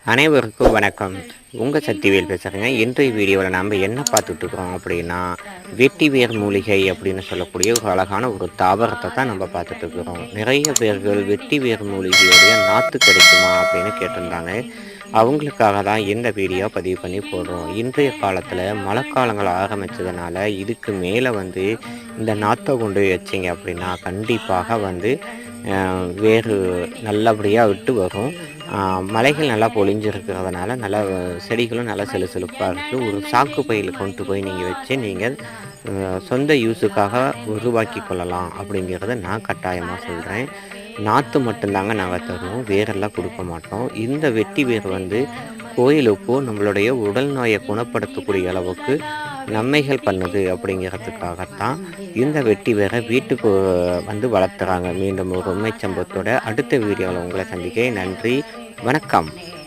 அனைவருக்கும் வணக்கம். உங்கள் சக்திவேல் பேசுகிறேங்க இன்றைய வீடியோவில் நாம் என்ன பார்த்துட்டு இருக்கிறோம் அப்படின்னா வெட்டி வேர் மூலிகை அப்படின்னு சொல்லக்கூடிய ஒரு அழகான ஒரு தாவரத்தை தான் நம்ம பார்த்துட்டு இருக்கிறோம். நிறைய பேர்கள் வெட்டி வேர் மூலிகையோடைய நாற்று கிடைக்குமா அப்படின்னு கேட்டிருந்தாங்க. அவங்களுக்காக தான் இந்த வீடியோ பதிவு பண்ணி போடுறோம். இன்றைய காலத்தில் மழைக்காலங்கள் ஆரம்பித்ததுனால இதுக்கு மேலே வந்து இந்த நாற்றை கொண்டு வச்சிங்க அப்படின்னா கண்டிப்பாக வந்து வேறு நல்லபடியாக விட்டு வரும். மலைகள் நல்லா பொழிஞ்சிருக்கிறதுனால நல்லா செடிகளும் நல்லா செழுசெழுப்பாக இருக்குது ஒரு சாக்கு பையில் கொண்டு போய் நீங்கள் வச்சு நீங்கள் சொந்த யூஸுக்காக உருவாக்கி கொள்ளலாம் அப்படிங்கிறத நான் கட்டாயமாக சொல்கிறேன் நாற்று மட்டும்தாங்க நாங்கள் தருவோம். வேரெல்லாம் கொடுக்க மாட்டோம். இந்த வெட்டி வேர் வந்து கோயிலுக்கோ நம்மளுடைய உடல் நோயை குணப்படுத்தக்கூடிய அளவுக்கு நன்மைகள் பண்ணுது அப்படிங்கிறதுக்காகத்தான் இந்த வெட்டி வேரை வீட்டுக்கு வந்து வளர்த்துறாங்க. மீண்டும் ஒரு உண்மை சம்பவத்தோட அடுத்த வீடியோவில் உங்களை சந்திக்க நன்றி. வணக்கம்.